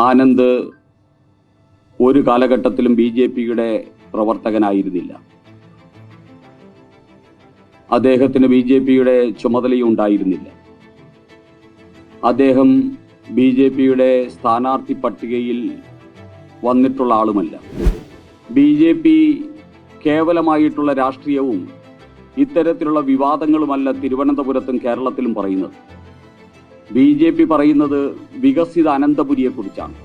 ആനന്ദ് ഒരു കാലഘട്ടത്തിലും B J പിയുടെ പ്രവർത്തകനായിരുന്നില്ല. അദ്ദേഹത്തിന് ബി ജെ പിയുടെ ചുമതലയും ഉണ്ടായിരുന്നില്ല. അദ്ദേഹം ബി ജെ പിയുടെ സ്ഥാനാർത്ഥി പട്ടികയിൽ വന്നിട്ടുള്ള ആളുമല്ല. ബി ജെ പി കേവലമായിട്ടുള്ള രാഷ്ട്രീയവും ഇത്തരത്തിലുള്ള വിവാദങ്ങളുമല്ല തിരുവനന്തപുരത്തും കേരളത്തിലും പറയുന്നത്. ബി ജെ പി പറയുന്നത് വികസിത അനന്തപുരിയെക്കുറിച്ചാണ്.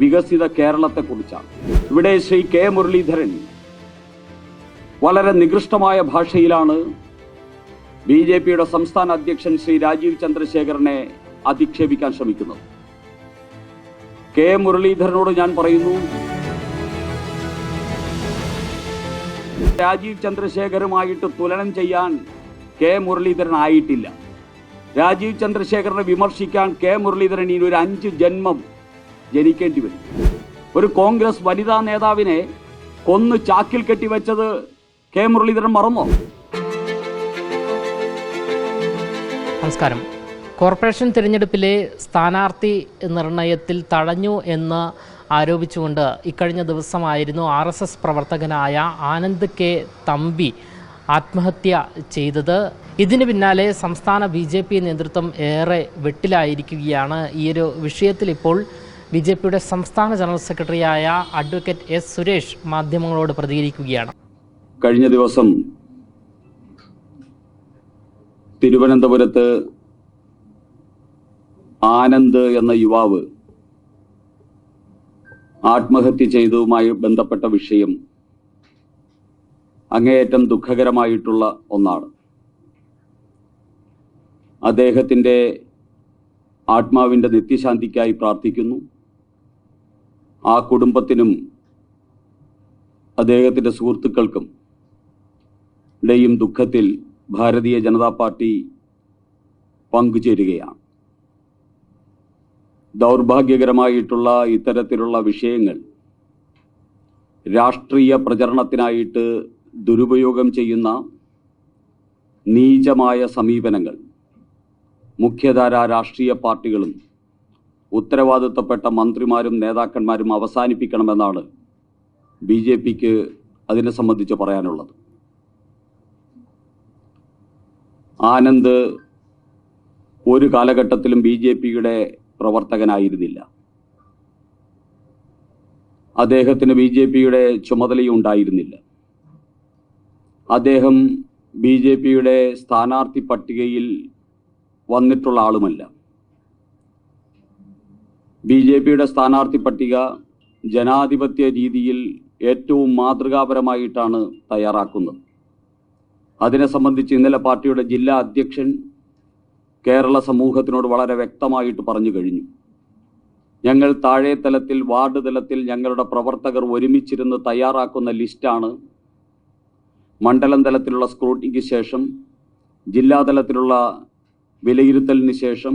വികസിത കേരളത്തെക്കുറിച്ചാണ്. ഇവിടെ ശ്രീ കെ മുരളീധരൻ വളരെ നികൃഷ്ടമായ ഭാഷയിലാണ് ബി ജെ പിയുടെ സംസ്ഥാന അധ്യക്ഷൻ ശ്രീ രാജീവ് ചന്ദ്രശേഖരനെ അധിക്ഷേപിക്കാൻ ശ്രമിക്കുന്നത്. കെ മുരളീധരനോട് ഞാൻ പറയുന്നു രാജീവ് ചന്ദ്രശേഖരുമായിട്ട് തുലനം ചെയ്യാൻ കെ മുരളീധരൻ ആയിട്ടില്ല. രാജീവ് ചന്ദ്രശേഖരനെ വിമർശിക്കാൻ കെ മുരളീധരൻ ഇനി ഒരു അഞ്ച് ജന്മം ജനിക്കേണ്ടി വരും. ഒരു കോൺഗ്രസ് വനിതാ നേതാവിനെ കൊന്ന് ചാക്കിൽ കെട്ടിവെച്ചത് കെ മുരളീധരൻ മറന്നോ? നമസ്കാരം. കോർപ്പറേഷൻ തിരഞ്ഞെടുപ്പിലെ സ്ഥാനാർത്ഥി നിർണയത്തിൽ തടഞ്ഞു എന്ന് ആരോപിച്ചുകൊണ്ട് ഇക്കഴിഞ്ഞ ദിവസമായിരുന്നു ആർ എസ് എസ് പ്രവർത്തകനായ ആനന്ദ് കെ തമ്പി ആത്മഹത്യ ചെയ്തത്. ഇതിന് പിന്നാലെ സംസ്ഥാന ബി ജെ പി നേതൃത്വം ഏറെ വെട്ടിലായിരിക്കുകയാണ്. ഈ ഒരു വിഷയത്തിൽ ഇപ്പോൾ ബി ജെ പിയുടെ സംസ്ഥാന ജനറൽ സെക്രട്ടറിയായ അഡ്വക്കേറ്റ് എസ് സുരേഷ് മാധ്യമങ്ങളോട് പ്രതികരിക്കുകയാണ്. കഴിഞ്ഞ ദിവസം തിരുവനന്തപുരത്ത് ആനന്ദ് എന്ന യുവാവ് ആത്മഹത്യ ചെയ്തതുമായി ബന്ധപ്പെട്ട വിഷയം അങ്ങേയറ്റം ദുഃഖകരമായിട്ടുള്ള ഒന്നാണ്. അദ്ദേഹത്തിന്റെ ആത്മാവിന്റെ നിത്യശാന്തിക്കായി പ്രാർത്ഥിക്കുന്നു. ആ കുടുംബത്തിനും അദ്ദേഹത്തിന്റെ സുഹൃത്തുക്കൾക്കും ടെയും ദുഃഖത്തിൽ ഭാരതീയ ജനതാ പാർട്ടി പങ്കുചേരുകയാണ്. ദൗർഭാഗ്യകരമായിട്ടുള്ള ഇത്തരത്തിലുള്ള വിഷയങ്ങൾ രാഷ്ട്രീയ പ്രചരണത്തിനായിട്ട് ദുരുപയോഗം ചെയ്യുന്ന നീചമായ സമീപനങ്ങൾ മുഖ്യധാര രാഷ്ട്രീയ പാർട്ടികളും ഉത്തരവാദിത്തപ്പെട്ട മന്ത്രിമാരും നേതാക്കന്മാരും അവസാനിപ്പിക്കണമെന്നാണ് ബി ജെ പിക്ക് അതിനെ സംബന്ധിച്ച് പറയാനുള്ളത്. ആനന്ദ് ഒരു കാലഘട്ടത്തിലും ബി ജെ പിയുടെ പ്രവർത്തകനായിരുന്നില്ല. അദ്ദേഹത്തിന് ബി ജെ പിയുടെ ചുമതലയും ഉണ്ടായിരുന്നില്ല. അദ്ദേഹം ബി ജെ പിയുടെ സ്ഥാനാർത്ഥി പട്ടികയിൽ വന്നിട്ടുള്ള ആളുമല്ല. ബി ജെ പിയുടെ സ്ഥാനാർത്ഥി പട്ടിക ജനാധിപത്യ രീതിയിൽ ഏറ്റവും മാതൃകാപരമായിട്ടാണ് തയ്യാറാക്കുന്നത്. അതിനെ സംബന്ധിച്ച് ഇന്നലെ പാർട്ടിയുടെ ജില്ലാ അധ്യക്ഷൻ കേരള സമൂഹത്തിനോട് വളരെ വ്യക്തമായിട്ട് പറഞ്ഞു കഴിഞ്ഞു. ഞങ്ങൾ താഴെ തലത്തിൽ വാർഡ് തലത്തിൽ ഞങ്ങളുടെ പ്രവർത്തകർ ഒരുമിച്ചിരുന്ന് തയ്യാറാക്കുന്ന ലിസ്റ്റാണ് മണ്ഡലം തലത്തിലുള്ള സ്ക്രൂട്ടിനിക്ക് ശേഷം ജില്ലാതലത്തിലുള്ള വിലയിരുത്തലിന് ശേഷം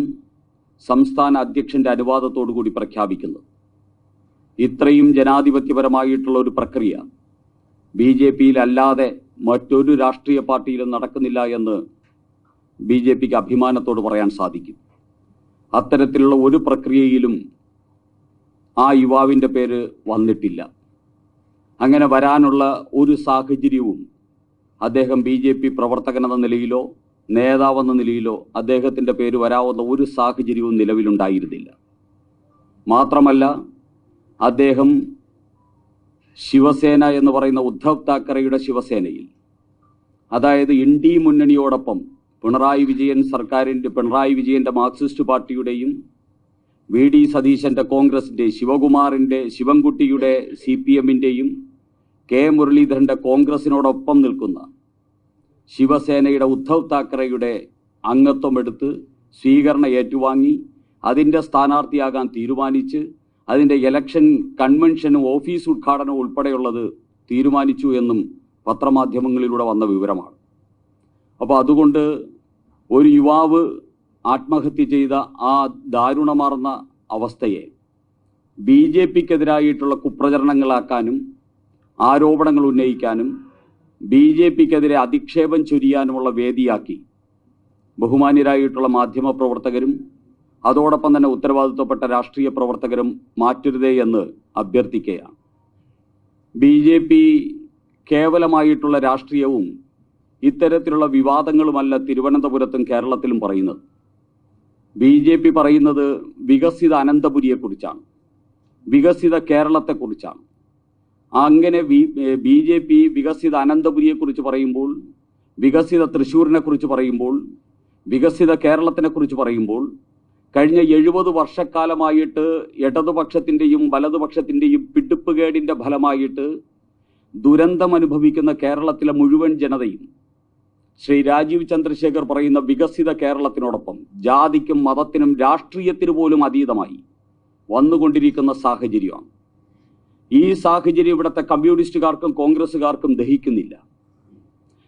സംസ്ഥാന അധ്യക്ഷന്റെ അനുവാദത്തോടു കൂടി പ്രഖ്യാപിക്കുന്നത്. ഇത്രയും ജനാധിപത്യപരമായിട്ടുള്ള ഒരു പ്രക്രിയ ബി ജെ പിയിലല്ലാതെ മറ്റൊരു രാഷ്ട്രീയ പാർട്ടിയിലും നടക്കുന്നില്ല എന്ന് ബി ജെ പിക്ക് അഭിമാനത്തോട് പറയാൻ സാധിക്കും. അത്തരത്തിലുള്ള ഒരു പ്രക്രിയയിലും ആ യുവാവിന്റെ പേര് വന്നിട്ടില്ല. അങ്ങനെ വരാനുള്ള ഒരു സാഹചര്യവും അദ്ദേഹം ബി ജെ പി പ്രവർത്തകനെന്ന നിലയിലോ നേതാവെന്ന നിലയിലോ അദ്ദേഹത്തിന്റെ പേര് വരാവുന്ന ഒരു സാഹചര്യവും നിലവിലുണ്ടായിരുന്നില്ല. മാത്രമല്ല അദ്ദേഹം ശിവസേന എന്ന് പറയുന്ന ഉദ്ധവ് താക്കറെയുടെ ശിവസേനയിൽ അതായത് ഇന്ത്യ മുന്നണിയോടൊപ്പം പിണറായി വിജയൻ സർക്കാരിന്റെ പിണറായി വിജയന്റെ മാർക്സിസ്റ്റ് പാർട്ടിയുടെയും വി ഡി സതീശന്റെ കോൺഗ്രസിന്റെ ശിവകുമാറിന്റെ ശിവൻകുട്ടിയുടെ സി പി എമ്മിന്റെയും കെ മുരളീധരന്റെ കോൺഗ്രസിനോടൊപ്പം നിൽക്കുന്ന ശിവസേനയുടെ ഉദ്ധവ് താക്കറെയുടെ അംഗത്വം എടുത്ത് സ്വീകരണം ഏറ്റുവാങ്ങി അതിന്റെ സ്ഥാനാർത്ഥിയാകാൻ തീരുമാനിച്ച് അതിന്റെ ഇലക്ഷൻ കൺവെൻഷനും ഓഫീസ് ഉദ്ഘാടനവും ഉൾപ്പെടെയുള്ളത് തീരുമാനിച്ചു എന്നും പത്രമാധ്യമങ്ങളിലൂടെ വന്ന വിവരമാണ്. അപ്പോൾ അതുകൊണ്ട് ഒരു യുവാവ് ആത്മഹത്യ ചെയ്ത ആ ദാരുണമാർന്ന അവസ്ഥയെ ബി ജെ പിക്കെതിരായിട്ടുള്ള കുപ്രചരണങ്ങളാക്കാനും ആരോപണങ്ങൾ ഉന്നയിക്കാനും ബി ജെ പിക്കെതിരെ അധിക്ഷേപം ചൊരിയാനുമുള്ള വേദിയാക്കി. ബഹുമാന്യരായിട്ടുള്ള മാധ്യമപ്രവർത്തകരും അതോടൊപ്പം തന്നെ ഉത്തരവാദിത്വപ്പെട്ട രാഷ്ട്രീയ പ്രവർത്തകരും മാറ്റരുതേ എന്ന് അഭ്യർത്ഥിക്കുകയാണ്. ബി ജെ പി കേവലമായിട്ടുള്ള രാഷ്ട്രീയവും ഇത്തരത്തിലുള്ള വിവാദങ്ങളുമല്ല തിരുവനന്തപുരത്തും കേരളത്തിലും പറയുന്നത്. ബി ജെ പി പറയുന്നത് വികസിത അനന്തപുരിയെക്കുറിച്ചാണ്. വികസിത കേരളത്തെക്കുറിച്ചാണ്. അങ്ങനെ ബി ജെ പി വികസിത അനന്തപുരിയെക്കുറിച്ച് പറയുമ്പോൾ വികസിത തൃശ്ശൂരിനെ കുറിച്ച് പറയുമ്പോൾ വികസിത കേരളത്തിനെക്കുറിച്ച് പറയുമ്പോൾ കഴിഞ്ഞ എഴുപത് വർഷക്കാലമായിട്ട് ഇടതുപക്ഷത്തിന്റെയും വലതുപക്ഷത്തിന്റെയും പിടിപ്പുകേടിന്റെ ഫലമായിട്ട് ദുരന്തം അനുഭവിക്കുന്ന കേരളത്തിലെ മുഴുവൻ ജനതയും ശ്രീ രാജീവ് ചന്ദ്രശേഖർ പറയുന്ന വികസിത കേരളത്തിനോടൊപ്പം ജാതിക്കും മതത്തിനും രാഷ്ട്രീയത്തിനു പോലും അതീതമായി വന്നുകൊണ്ടിരിക്കുന്ന സാഹചര്യമാണ്. ഈ സാഹചര്യം ഇവിടുത്തെ കമ്മ്യൂണിസ്റ്റുകാർക്കും കോൺഗ്രസ്സുകാർക്കും ദഹിക്കുന്നില്ല.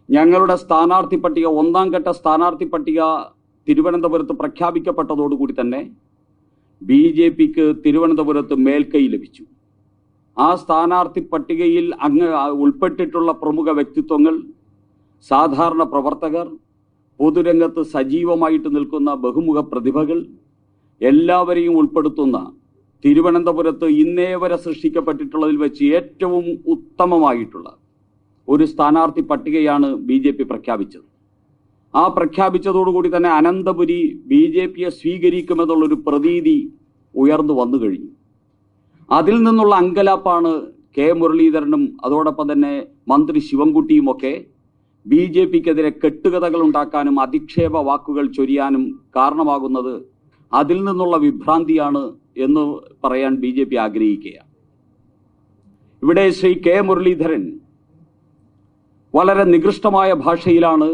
ഞങ്ങളുടെ സ്ഥാനാർത്ഥി പട്ടിക ഒന്നാം ഘട്ട സ്ഥാനാർത്ഥി പട്ടിക തിരുവനന്തപുരത്ത് പ്രഖ്യാപിക്കപ്പെട്ടതോടുകൂടി തന്നെ ബി ജെ പിക്ക് തിരുവനന്തപുരത്ത് മേൽക്കൈ ലഭിച്ചു. ആ സ്ഥാനാർത്ഥി പട്ടികയിൽ അങ്ങ് ഉൾപ്പെട്ടിട്ടുള്ള പ്രമുഖ വ്യക്തിത്വങ്ങൾ സാധാരണ പ്രവർത്തകർ പൊതുരംഗത്ത് സജീവമായിട്ട് നിൽക്കുന്ന ബഹുമുഖ പ്രതിഭകൾ എല്ലാവരെയും ഉൾപ്പെടുത്തുന്ന തിരുവനന്തപുരത്ത് ഇന്നേ വരെ സൃഷ്ടിക്കപ്പെട്ടിട്ടുള്ളതിൽ വെച്ച് ഏറ്റവും ഉത്തമമായിട്ടുള്ള ഒരു സ്ഥാനാർത്ഥി പട്ടികയാണ് ബി ജെ പി പ്രഖ്യാപിച്ചത്. ആ പ്രഖ്യാപിച്ചതോടുകൂടി തന്നെ അനന്തപുരി ബി ജെ പിയെ സ്വീകരിക്കുമെന്നുള്ളൊരു പ്രതീതി ഉയർന്നു വന്നു കഴിഞ്ഞു. അതിൽ നിന്നുള്ള അങ്കലാപ്പാണ് കെ മുരളീധരനും അതോടൊപ്പം തന്നെ മന്ത്രി ശിവൻകുട്ടിയും ഒക്കെ ബി ജെ പിക്കെതിരെ കെട്ടുകഥകൾ ഉണ്ടാക്കാനും അധിക്ഷേപ വാക്കുകൾ ചൊരിയാനും കാരണമാകുന്നത് അതിൽ നിന്നുള്ള വിഭ്രാന്തിയാണ് എന്ന് പറയാൻ ബി ജെ പി ആഗ്രഹിക്കുകയാണ്. ഇവിടെ ശ്രീ കെ മുരളീധരൻ വളരെ നികൃഷ്ടമായ ഭാഷയിലാണ്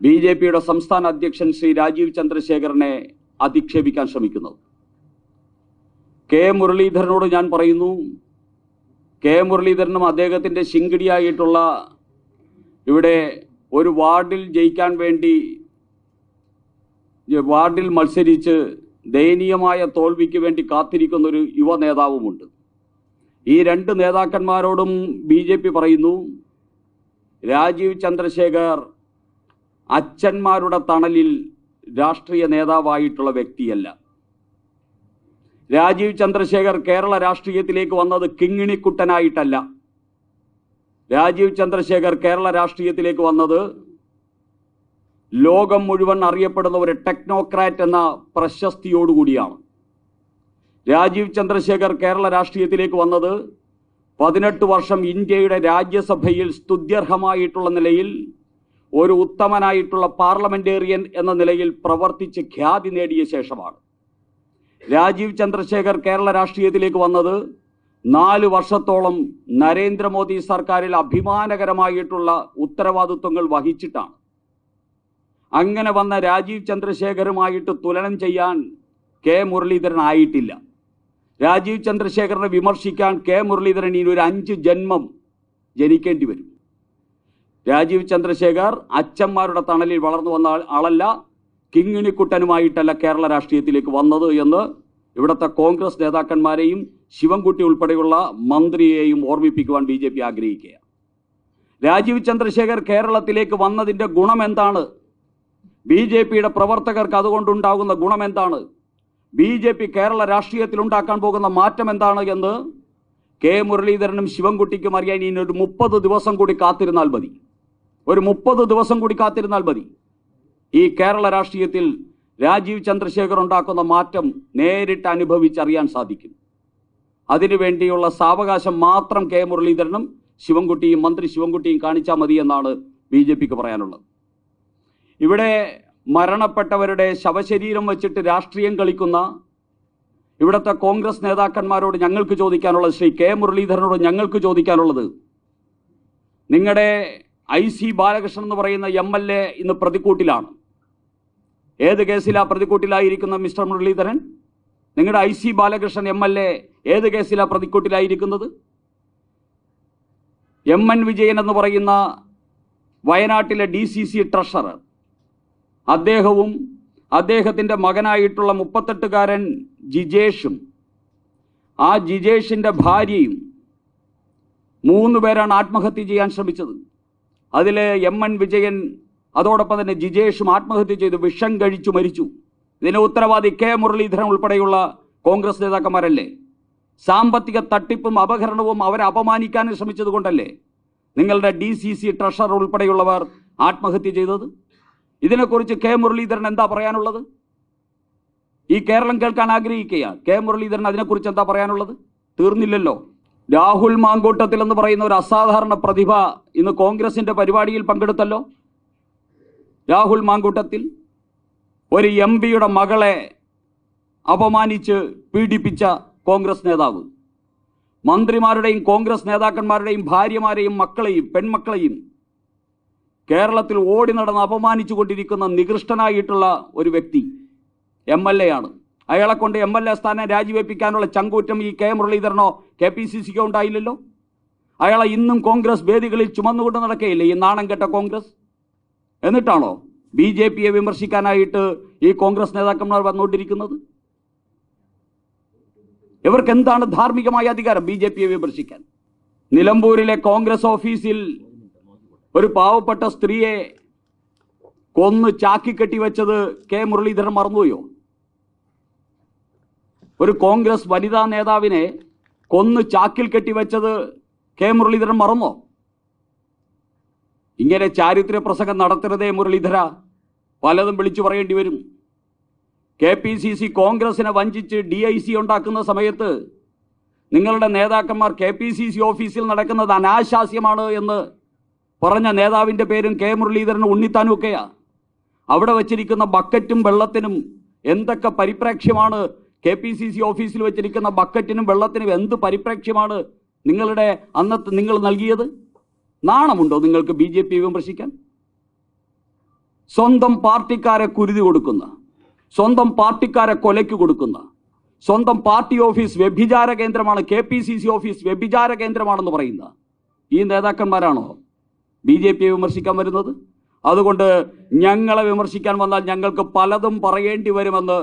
ബി ജെ പിയുടെ സംസ്ഥാന അധ്യക്ഷൻ ശ്രീ രാജീവ് ചന്ദ്രശേഖരനെ അധിക്ഷേപിക്കാൻ ശ്രമിക്കുന്നത്. കെ മുരളീധരനോട് ഞാൻ പറയുന്നു കെ മുരളീധരനും അദ്ദേഹത്തിന്റെ ശിങ്കിടിയായിട്ടുള്ള ഇവിടെ ഒരു വാർഡിൽ ജയിക്കാൻ വേണ്ടി വാർഡിൽ മത്സരിച്ച് ദയനീയമായ തോൽവിക്ക് വേണ്ടി കാത്തിരിക്കുന്ന ഒരു യുവ നേതാവുമുണ്ട്. ഈ രണ്ട് നേതാക്കന്മാരോടും ബി ജെ പി പറയുന്നു രാജീവ് ചന്ദ്രശേഖർ അച്ഛന്മാരുടെ തണലിൽ രാഷ്ട്രീയ നേതാവായിട്ടുള്ള വ്യക്തിയല്ല. രാജീവ് ചന്ദ്രശേഖർ കേരള രാഷ്ട്രീയത്തിലേക്ക് വന്നത് കിങ്ങിണിക്കുട്ടനായിട്ടല്ല. രാജീവ് ചന്ദ്രശേഖർ കേരള രാഷ്ട്രീയത്തിലേക്ക് വന്നത് ലോകം മുഴുവൻ അറിയപ്പെടുന്ന ഒരു ടെക്നോക്രാറ്റ് എന്ന പ്രശസ്തിയോടുകൂടിയാണ്. രാജീവ് ചന്ദ്രശേഖർ കേരള രാഷ്ട്രീയത്തിലേക്ക് വന്നത് പതിനെട്ട് വർഷം ഇന്ത്യയുടെ രാജ്യസഭയിൽ സ്തുത്യർഹമായിട്ടുള്ള നിലയിൽ ഒരു ഉത്തമനായിട്ടുള്ള പാർലമെന്റേറിയൻ എന്ന നിലയിൽ പ്രവർത്തിച്ച് ഖ്യാതി നേടിയ ശേഷമാണ്. രാജീവ് ചന്ദ്രശേഖർ കേരള രാഷ്ട്രീയത്തിലേക്ക് വന്നത് നാല് വർഷത്തോളം നരേന്ദ്രമോദി സർക്കാരിൽ അഭിമാനകരമായിട്ടുള്ള ഉത്തരവാദിത്വങ്ങൾ വഹിച്ചിട്ടാണ്. അങ്ങനെ വന്ന രാജീവ് ചന്ദ്രശേഖരുമായിട്ട് തുലനം ചെയ്യാൻ കെ മുരളീധരൻ ആയിട്ടില്ല. രാജീവ് ചന്ദ്രശേഖരനെ വിമർശിക്കാൻ കെ മുരളീധരൻ ഇനി ഒരു അഞ്ച് ജന്മം ജനിക്കേണ്ടി വരും. രാജീവ് ചന്ദ്രശേഖർ അച്ഛന്മാരുടെ തണലിൽ വളർന്നു വന്ന ആളല്ല കിങ്ങിണിക്കുട്ടനുമായിട്ടല്ല കേരള രാഷ്ട്രീയത്തിലേക്ക് വന്നത് എന്ന് ഇവിടുത്തെ കോൺഗ്രസ് നേതാക്കന്മാരെയും ശിവൻകുട്ടി ഉൾപ്പെടെയുള്ള മന്ത്രിയെയും ഓർമ്മിപ്പിക്കുവാൻ ബി ജെ പി ആഗ്രഹിക്കുക രാജീവ് ചന്ദ്രശേഖർ കേരളത്തിലേക്ക് വന്നതിന്റെ ഗുണം എന്താണ്? ബി ജെ പിയുടെ പ്രവർത്തകർക്ക് അതുകൊണ്ടുണ്ടാകുന്ന ഗുണം എന്താണ് ബി ജെ പി കേരള രാഷ്ട്രീയത്തിൽ ഉണ്ടാക്കാൻ പോകുന്ന മാറ്റം എന്താണ് എന്ന് കെ മുരളീധരനും ശിവൻകുട്ടിക്കും അറിയാൻ ഇനി ഒരു മുപ്പത് ദിവസം കൂടി കാത്തിരുന്നാൽ മതി. ഒരു മുപ്പത് ദിവസം കൂടി കാത്തിരുന്നാൽ മതി. ഈ കേരള രാഷ്ട്രീയത്തിൽ രാജീവ് ചന്ദ്രശേഖർ ഉണ്ടാക്കുന്ന മാറ്റം നേരിട്ട് അനുഭവിച്ചറിയാൻ സാധിക്കും. അതിനുവേണ്ടിയുള്ള സാവകാശം മാത്രം കെ മുരളീധരനും ശിവൻകുട്ടിയും മന്ത്രി ശിവൻകുട്ടിയും കാണിച്ചാൽ മതി എന്നാണ് ബി ജെ പിക്ക് പറയാനുള്ളത്. ഇവിടെ മരണപ്പെട്ടവരുടെ ശവശരീരം വെച്ചിട്ട് രാഷ്ട്രീയം കളിക്കുന്ന ഇവിടുത്തെ കോൺഗ്രസ് നേതാക്കന്മാരോട് ഞങ്ങൾക്ക് ചോദിക്കാനുള്ളത് ശ്രീ കെ മുരളീധരനോട് ഞങ്ങൾക്ക് ചോദിക്കാനുള്ളത് നിങ്ങളുടെ ഐ സി ബാലകൃഷ്ണൻ എന്ന് പറയുന്ന എം എൽ എ ഇന്ന് പ്രതിക്കൂട്ടിലാണ്. ഏത് കേസിലാ പ്രതിക്കൂട്ടിലായിരിക്കുന്ന മിസ്റ്റർ മുരളീധരൻ? നിങ്ങളുടെ I C Balakrishnan M L A ഏത് കേസിലാ പ്രതിക്കൂട്ടിലായിരിക്കുന്നത്? എം എൻ വിജയൻ എന്ന് പറയുന്ന വയനാട്ടിലെ ഡി സി സി ട്രഷറർ അദ്ദേഹവും അദ്ദേഹത്തിന്റെ മകനായിട്ടുള്ള മുപ്പത്തെട്ടുകാരൻ ജിജേഷും ആ ജിജേഷിന്റെ ഭാര്യയും മൂന്ന് പേരാണ് ആത്മഹത്യ ചെയ്യാൻ ശ്രമിച്ചത്. അതിൽ എം എൻ വിജയൻ അതോടൊപ്പം തന്നെ ജിജേഷും ആത്മഹത്യ ചെയ്തു വിഷം കഴിച്ചു മരിച്ചു. ഇതിന് ഉത്തരവാദി കെ മുരളീധരൻ ഉൾപ്പെടെയുള്ള കോൺഗ്രസ് നേതാക്കന്മാരല്ലേ? സാമ്പത്തിക തട്ടിപ്പും അപഹരണവും അവരെ അപമാനിക്കാനും ശ്രമിച്ചതുകൊണ്ടല്ലേ നിങ്ങളുടെ ഡി സി സി ട്രഷറർ ഉൾപ്പെടെയുള്ളവർ ആത്മഹത്യ ചെയ്തത്? ഇതിനെക്കുറിച്ച് കെ മുരളീധരൻ എന്താ പറയാനുള്ളത്? ഈ കേരളം കേൾക്കാൻ ആഗ്രഹിക്കുകയാണ് കെ മുരളീധരൻ അതിനെക്കുറിച്ച് എന്താ പറയാനുള്ളത്? തീർന്നില്ലല്ലോ. രാഹുൽ മാങ്കൂട്ടത്തിൽ എന്ന് പറയുന്ന ഒരു അസാധാരണ പ്രതിഭ ഇന്ന് കോൺഗ്രസിന്റെ പരിപാടിയിൽ പങ്കെടുത്തല്ലോ. രാഹുൽ മാങ്കൂട്ടത്തിൽ ഒരു എം പിയുടെ മകളെ അപമാനിച്ച് പീഡിപ്പിച്ച കോൺഗ്രസ് നേതാവ്. മന്ത്രിമാരുടെയും കോൺഗ്രസ് നേതാക്കന്മാരുടെയും ഭാര്യമാരെയും മക്കളെയും പെൺമക്കളെയും കേരളത്തിൽ ഓടി നടന്ന് അപമാനിച്ചു കൊണ്ടിരിക്കുന്ന നികൃഷ്ടനായിട്ടുള്ള ഒരു വ്യക്തി എം എൽ എ ആണ്. അയാളെ കൊണ്ട് എം എൽ എ സ്ഥാനം രാജിവെപ്പിക്കാനുള്ള ചങ്കൂറ്റം ഈ കെ മുരളീധരനോ കെ പി സി സിക്കോ ഉണ്ടായില്ലല്ലോ? അയാളെ ഇന്നും കോൺഗ്രസ് വേദികളിൽ ചുമന്നുകൊണ്ട് നടക്കുകയില്ലേ ഈ നാണം കെട്ട കോൺഗ്രസ്. എന്നിട്ടാണോ ബി ജെ പിയെ വിമർശിക്കാനായിട്ട് ഈ കോൺഗ്രസ് നേതാക്കന്മാർ വന്നുകൊണ്ടിരിക്കുന്നത്? ഇവർക്ക് എന്താണ് ധാർമ്മികമായ അധികാരം ബി ജെ പിയെ വിമർശിക്കാൻ? നിലമ്പൂരിലെ കോൺഗ്രസ് ഓഫീസിൽ ഒരു പാവപ്പെട്ട സ്ത്രീയെ കൊന്ന് ചാക്കി കെട്ടിവെച്ചത് കെ മുരളീധരൻ മറന്നുപോയോ? ഒരു കോൺഗ്രസ് വനിതാ നേതാവിനെ കൊന്ന് ചാക്കിൽ കെട്ടിവെച്ചത് കെ മുരളീധരൻ മറന്നോ? ഇങ്ങനെ ചാരിത്ര പ്രസംഗം നടത്തരുതേ മുരളീധര. പലതും വിളിച്ചു പറയേണ്ടി വരും. കെ പി സി സി കോൺഗ്രസിനെ വഞ്ചിച്ച് ഡി ഐ സി ഉണ്ടാക്കുന്ന സമയത്ത് നിങ്ങളുടെ നേതാക്കന്മാർ കെ പി സി സി ഓഫീസിൽ നടക്കുന്നത് അനാശാസ്യമാണ് എന്ന് പറഞ്ഞ നേതാവിന്റെ പേരും കെ മുരളീധരനും ഉണ്ണിത്താനും അവിടെ വച്ചിരിക്കുന്ന ബക്കറ്റും വെള്ളത്തിനും എന്തൊക്കെ പരിപ്രേക്ഷ്യമാണ് കെ പി സി സി ഓഫീസിൽ വെച്ചിരിക്കുന്ന ബക്കറ്റിനും വെള്ളത്തിനും എന്ത് പരിപ്രേക്ഷ്യമാണ് നിങ്ങളുടെ അന്നത്തെ നിങ്ങൾ നൽകിയത്? നാണമുണ്ടോ നിങ്ങൾക്ക് ബി ജെ പി വിമർശിക്കാൻ? സ്വന്തം പാർട്ടിക്കാരെ കുരുതി കൊടുക്കുന്ന സ്വന്തം പാർട്ടിക്കാരെ കൊലയ്ക്ക് കൊടുക്കുന്ന സ്വന്തം പാർട്ടി ഓഫീസ് വ്യഭിചാര കേന്ദ്രമാണ് K P C C office വ്യഭിചാര കേന്ദ്രമാണെന്ന് പറയുന്ന ഈ നേതാക്കന്മാരാണോ? ബി ജെ പിയെ വിമർശിക്കാൻ വരുന്നത്? അതുകൊണ്ട് ഞങ്ങളെ വിമർശിക്കാൻ വന്നാൽ ഞങ്ങൾക്ക് പലതും പറയേണ്ടി വരുമെന്ന്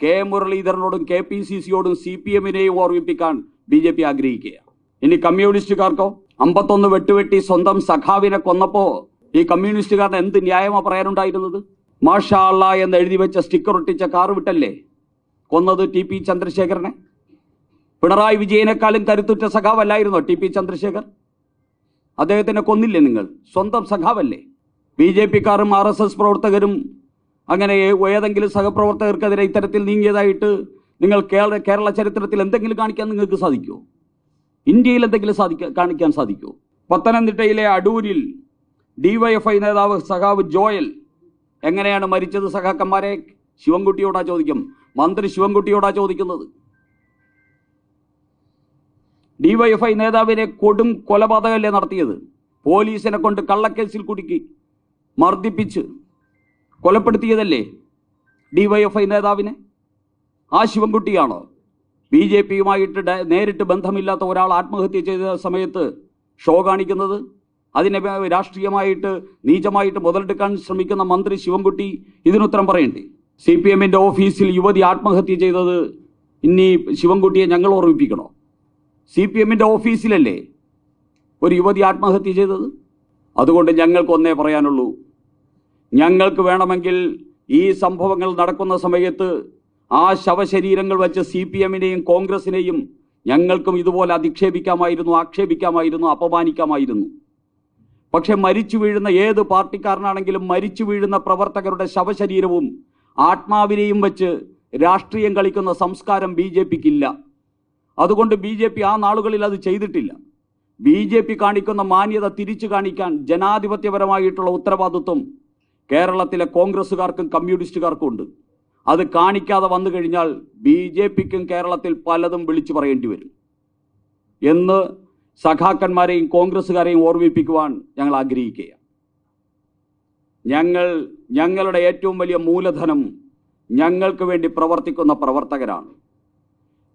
കെ മുരളീധരനോടും കെ പി സി സിയോടും സി പി എമ്മിനെയും ഓർമ്മിപ്പിക്കാൻ ബി ജെ പി ആഗ്രഹിക്കുകയാണ്. ഇനി കമ്മ്യൂണിസ്റ്റുകാർക്കോ? അമ്പത്തൊന്ന് വെട്ടുവെട്ടി സ്വന്തം സഖാവിനെ കൊന്നപ്പോൾ ഈ കമ്മ്യൂണിസ്റ്റുകാരന് എന്ത് ന്യായമാ പറയാനുണ്ടായിരുന്നത്? മാഷാള്ള എന്ന് എഴുതി വെച്ച സ്റ്റിക്കർ ഒട്ടിച്ച കാർ വിട്ടല്ലേ കൊന്നത് ടി പി ചന്ദ്രശേഖരനെ? പിണറായി വിജയനേക്കാളും കരുത്തുറ്റ സഖാവല്ലായിരുന്നോ ടി പി ചന്ദ്രശേഖർ? അദ്ദേഹത്തിനെ കൊന്നില്ലേ നിങ്ങൾ? സ്വന്തം സഖാവല്ലേ? ബി ജെ പിക്കാരും ആർ എസ് എസ് പ്രവർത്തകരും അങ്ങനെ ഏതെങ്കിലും സഹപ്രവർത്തകർക്കെതിരെ ഇത്തരത്തിൽ നീങ്ങിയതായിട്ട് നിങ്ങൾ കേരള കേരള ചരിത്രത്തിൽ എന്തെങ്കിലും കാണിക്കാൻ നിങ്ങൾക്ക് സാധിക്കുമോ ഇന്ത്യയിൽ എന്തെങ്കിലും സാധിക്കാൻ കാണിക്കാൻ സാധിക്കുമോ പത്തനംതിട്ടയിലെ അടൂരിൽ ഡിവൈഎഫ്ഐ നേതാവ് സഖാവ് ജോയൽ എങ്ങനെയാണ് മരിച്ചത്? സഖാക്കന്മാരെ ശിവൻകുട്ടിയോടാ ചോദിക്കും. മന്ത്രി ശിവൻകുട്ടിയോടാ ചോദിക്കുന്നത്. ഡിവൈഎഫ്ഐ നേതാവിനെ കൊടും കൊലപാതകമല്ലേ നടത്തിയത്? പോലീസിനെ കൊണ്ട് കള്ളക്കേസിൽ കുടുക്കി മർദ്ദിപ്പിച്ച് കൊലപ്പെടുത്തിയതല്ലേ ഡിവൈഎഫ്ഐ നേതാവിനെ? ആ ശിവൻകുട്ടിയാണോ? ബി ജെ പിയുമായിട്ട് നേരിട്ട് ബന്ധമില്ലാത്ത ഒരാൾ ആത്മഹത്യ ചെയ്ത സമയത്ത് ഷോ കാണിക്കുന്നത്? അതിനെ രാഷ്ട്രീയമായിട്ട് നീചമായിട്ട് മുതലെടുക്കാൻ ശ്രമിക്കുന്ന മന്ത്രി ശിവൻകുട്ടി ഇതിനുത്തരം പറയണ്ടേ? സി പി എമ്മിന്റെ ഓഫീസിൽ യുവതി ആത്മഹത്യ ചെയ്തത് ഇനി ശിവൻകുട്ടിയെ ഞങ്ങൾ ഓർമ്മിപ്പിക്കണോ? സി പി എമ്മിന്റെ ഓഫീസിലല്ലേ ഒരു യുവതി ആത്മഹത്യ ചെയ്തത്? അതുകൊണ്ട് ഞങ്ങൾക്കൊന്നേ പറയാനുള്ളൂ. ഞങ്ങൾക്ക് വേണമെങ്കിൽ ഈ സംഭവങ്ങൾ നടക്കുന്ന സമയത്ത് ആ ശവശരീരങ്ങൾ വെച്ച് സി പി എമ്മിനെയും കോൺഗ്രസിനെയും ഞങ്ങൾക്കും ഇതുപോലെ അധിക്ഷേപിക്കാമായിരുന്നു ആക്ഷേപിക്കാമായിരുന്നു അപമാനിക്കാമായിരുന്നു. പക്ഷെ മരിച്ചു വീഴുന്ന ഏത് പാർട്ടിക്കാരനാണെങ്കിലും മരിച്ചു വീഴുന്ന പ്രവർത്തകരുടെ ശവശരീരവും ആത്മാവിനെയും വെച്ച് രാഷ്ട്രീയം കളിക്കുന്ന സംസ്കാരം ബി ജെ പിക്കില്ല. അതുകൊണ്ട് ബി ജെ പി ആ നാളുകളിൽ അത് ചെയ്തിട്ടില്ല. ബി ജെ പി കാണിക്കുന്ന മാന്യത തിരിച്ചു കാണിക്കാൻ ജനാധിപത്യപരമായിട്ടുള്ള ഉത്തരവാദിത്വം കേരളത്തിലെ കോൺഗ്രസ്സുകാർക്കും കമ്മ്യൂണിസ്റ്റുകാർക്കും ഉണ്ട് അത് കാണിക്കാതെ വന്നു കഴിഞ്ഞാൽ ബി ജെ പിക്കും കേരളത്തിൽ പലതും വിളിച്ചു പറയേണ്ടി വരും. എന്ന് സഖാക്കന്മാരെയും കോൺഗ്രസ്സുകാരെയും ഓർമ്മിപ്പിക്കുവാൻ ഞങ്ങൾ ആഗ്രഹിക്കുകയാണ്. ഞങ്ങൾ ഞങ്ങളുടെ ഏറ്റവും വലിയ മൂലധനം ഞങ്ങൾക്ക് വേണ്ടി പ്രവർത്തിക്കുന്ന പ്രവർത്തകരാണ്.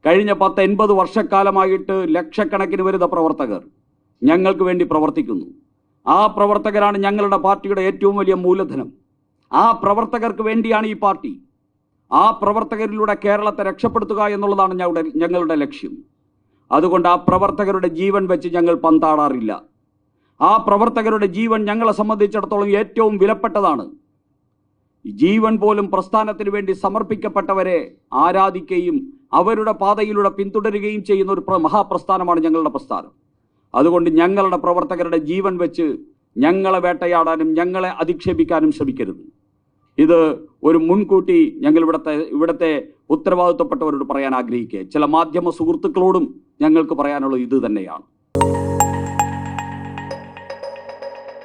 കഴിഞ്ഞ പത്ത് എൺപത് വർഷക്കാലമായിട്ട് ലക്ഷക്കണക്കിന് വരുന്ന പ്രവർത്തകർ ഞങ്ങൾക്ക് വേണ്ടി പ്രവർത്തിക്കുന്നു. ആ പ്രവർത്തകരാണ് ഞങ്ങളുടെ പാർട്ടിയുടെ ഏറ്റവും വലിയ മൂലധനം. ആ പ്രവർത്തകർക്ക് വേണ്ടിയാണ് ഈ പാർട്ടി. ആ പ്രവർത്തകരിലൂടെ കേരളത്തെ രക്ഷപ്പെടുത്തുക എന്നുള്ളതാണ് ഞങ്ങളുടെ ഞങ്ങളുടെ ലക്ഷ്യം. അതുകൊണ്ട് ആ പ്രവർത്തകരുടെ ജീവൻ വെച്ച് ഞങ്ങൾ പന്താടാറില്ല. ആ പ്രവർത്തകരുടെ ജീവൻ ഞങ്ങളെ സംബന്ധിച്ചിടത്തോളം ഏറ്റവും വിലപ്പെട്ടതാണ്. ജീവൻ പോലും പ്രസ്ഥാനത്തിന് വേണ്ടി സമർപ്പിക്കപ്പെട്ടവരെ ആരാധിക്കുകയും അവരുടെ പാതയിലൂടെ പിന്തുടരുകയും ചെയ്യുന്ന ഒരു മഹാപ്രസ്ഥാനമാണ് ഞങ്ങളുടെ പ്രസ്ഥാനം. അതുകൊണ്ട് ഞങ്ങളുടെ പ്രവർത്തകരുടെ ജീവൻ വെച്ച് ഞങ്ങളെ വേട്ടയാടാനും ഞങ്ങളെ അധിക്ഷേപിക്കാനും ശ്രമിക്കരുത്. ഇത് ഒരു മുൻകൂട്ടി ഞങ്ങൾ ഇവിടുത്തെ ഇവിടുത്തെ ഉത്തരവാദിത്വപ്പെട്ടവരോട് പറയാൻ ആഗ്രഹിക്കുക. ചില മാധ്യമ സുഹൃത്തുക്കളോടും ഞങ്ങൾക്ക് പറയാനുള്ളത് ഇത് തന്നെയാണ്.